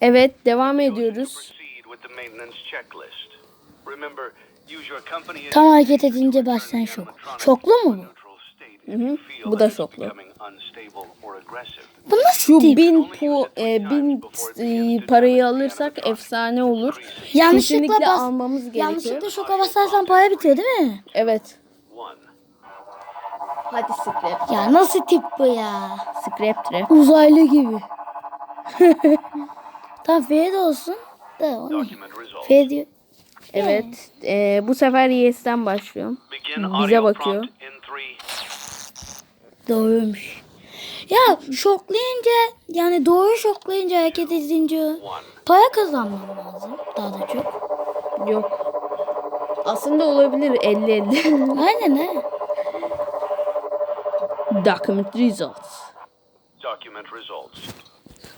Evet devam ediyoruz. Tam hareket edince başlayan şok. Şoklu mu bu? you feel Bu da şoklu. Bu nasıl Şu tip? bin pu, e, bin e, parayı alırsak efsane olur. Yanlışlıkla Kesinlikle bas. almamız gerekiyor. Yanlışlıkla şoka basarsan para bitiyor değil mi? Evet. Hadi scrap. Ya nasıl tip bu ya? Scrap trap. Uzaylı gibi. Tamam F'de olsun. Da o ne? Document results. F diyor. Evet. e, bu sefer Yes'ten başlıyorum. Bize bakıyor. Doğruymuş. Ya şoklayınca yani doğru şoklayınca hareket edince para kazanmam lazım. Daha da çok. Yok. Aslında olabilir 50-50. Aynen he. Document results. Document results.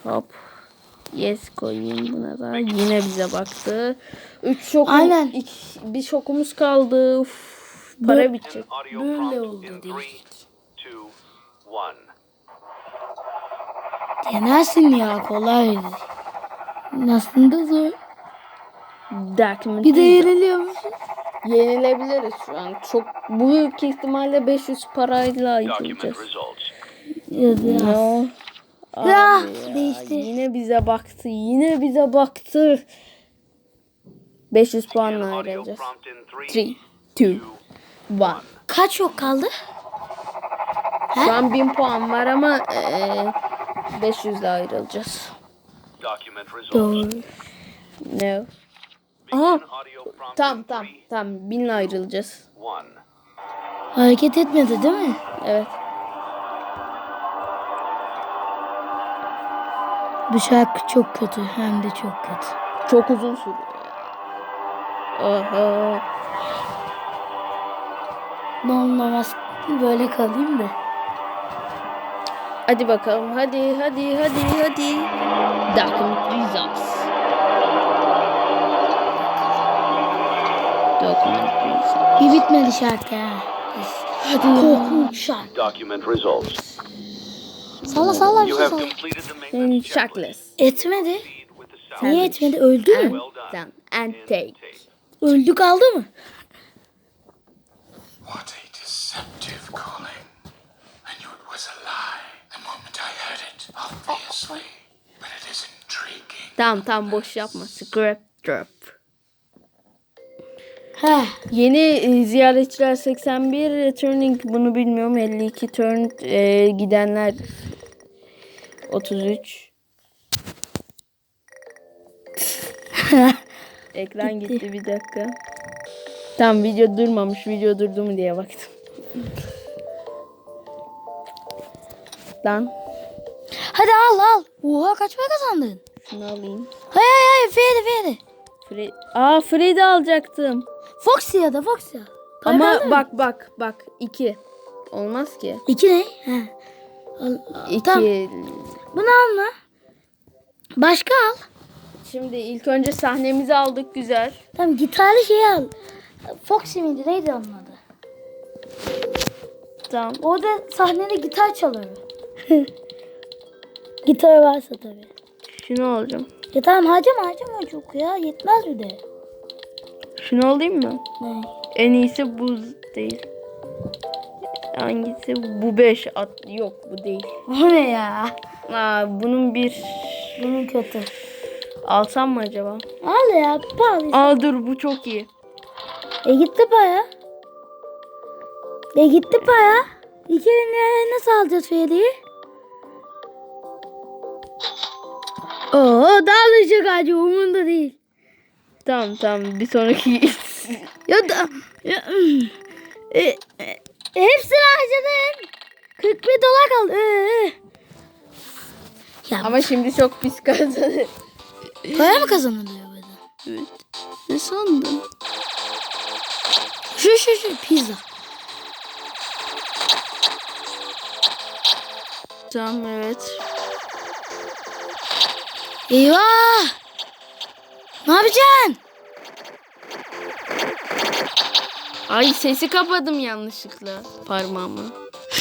Hop. Yes koyayım buna da. Yine bize baktı. Üç şokum, Aynen. iki- bir şokumuz kaldı. Uf, para bitecek. Audio Böyle oldu in değil. three, two, one. Denersin ya kolaydı. Aslında zor. Document Bir de yeniliyor musun? Yenilebiliriz şu an. Çok büyük ihtimalle 500 parayla açılacağız. results. Abi Ya, değişti. Yine bize baktı. Yine bize baktı. 500 Begin puanla ayrılacağız. prompt in three, 3, 2, 1. Kaç yok kaldı? Şu an 1000 puan var ama eee 500 ile ayrılacağız. Doğru. No. Begin Aha. Tamam tamam tamam 1000 ile ayrılacağız. Hareket etmedi değil mi? Evet. Bu şarkı çok kötü. Hem de çok kötü. Çok uzun sürüyor. Oho. Olmaz. Böyle kalayım da. Hadi bakalım. Hadi hadi hadi hadi. Document results. Document results. Bir bitmedi şarkı ha. Hadi Korkunç şarkı. Document results. Salla salla bir şey salla. Maintenance checklist. Etmedi. Niye etmedi? Öldü mü? And. And take. Öldü kaldı mı? What a deceptive calling. I knew it was a lie the moment I heard it, obviously. But it is intriguing. Tamam tamam boş yapma. Scrap drop. He. Yeni e, ziyaretçiler 81 returning bunu bilmiyorum 52 turn e, gidenler 33 Ekran gitti. bir dakika. Tam video durmamış. Video durdu mu diye baktım. Lan Hadi al al. Oha kaç para kazandın? şunu alayım. Hayır hayır hayır. F'de F'de. Fred Aa Fred'i alacaktım. Foxy ya da Foxy. Para Ama kazandın bak bak bak 2. Olmaz ki. İki ne? He. 2. Tamam. Bunu alma. Başka al. Şimdi ilk önce sahnemizi aldık güzel. Tamam gitarlı şey al. Foxy miydi? Neydi onun adı? Tamam. Orada sahnede gitar çalıyor. Gitar varsa tabii. Şunu alacağım. Ya tamam harcama harcama çok ya. Yetmez bir de. Şunu alayım mı? Ne? En iyisi bu değil. Hangisi? Bu 5. At yok bu değil. O ne ya? Aa, bunun bir Bunun kötü. alsam mı acaba? Al ya pahalı. Aa dur bu çok iyi. E gitti para. E gitti para. 2000 liraya nasıl alacağız Feri'yi? Oo dağılacak acı umurunda değil. Tamam tamam bir sonraki Ya da ya, e, e, hepsini harcadım. 41 dolar kaldı. Ee, Ya Ama şimdi çok pis kazanır. para mı kazanılıyor burada? Evet. Ne sandın? Şu şu şu pizza. Tamam evet. Eyvah! Ne yapacaksın? Ay sesi kapadım yanlışlıkla parmağımı.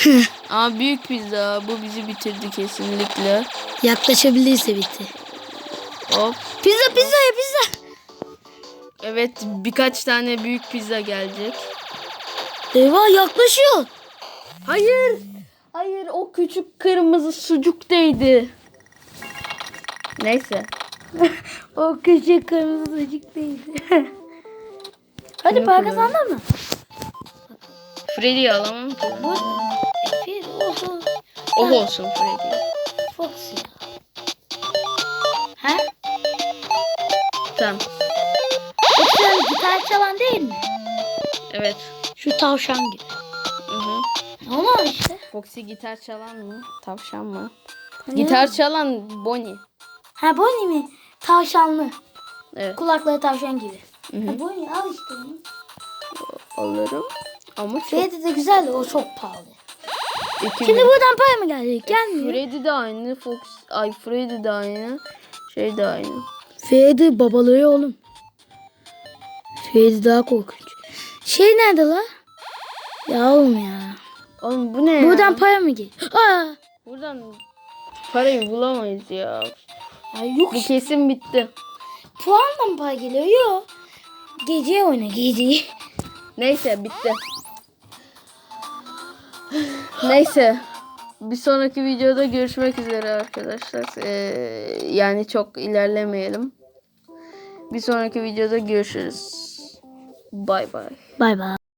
Aa büyük pizza bu bizi bitirdi kesinlikle. Yaklaşabilirse bitti. Hop. Pizza pizza ya pizza. Evet birkaç tane büyük pizza gelecek. Eyvah yaklaşıyor. Hayır. Hayır o küçük kırmızı sucuk değdi. Neyse. O küçük kırmızı sucuk değildi. Hadi para kazandın mı? Freddy'yi alamam ki. Bu Efir oho. Oh olsun Freddy. Fox ya. He? Tamam. O sen gitar çalan değil mi? Evet. Şu tavşan gibi. Hı hı. Ama işte. Foxy gitar çalan mı? Tavşan mı? Hani Gitar çalan Bonnie. Ha Bonnie mi? Tavşanlı. Evet. Kulakları tavşan gibi. Hı hı. Ha, Bonnie al işte. Alırım. Ama çok Freddy de güzel de o çok pahalı. iki Şimdi bin. buradan para mı gelecek? Gelmiyor. Freddy de aynı. Fox ay Freddy de aynı. Şey de aynı. Freddy babalığı oğlum. Freddy daha korkunç. Şey nerede la? Ya oğlum ya. Oğlum bu ne ya? Buradan para mı geliyor? Aa. Buradan parayı bulamayız ya. Ay yok Bu kesin bitti. Puanla mı para geliyor? Yok. Gece oyna gece. Neyse bitti. Neyse. Bir sonraki videoda görüşmek üzere arkadaşlar. Ee, yani çok ilerlemeyelim. Bir sonraki videoda görüşürüz. Bay bay. Bay bay.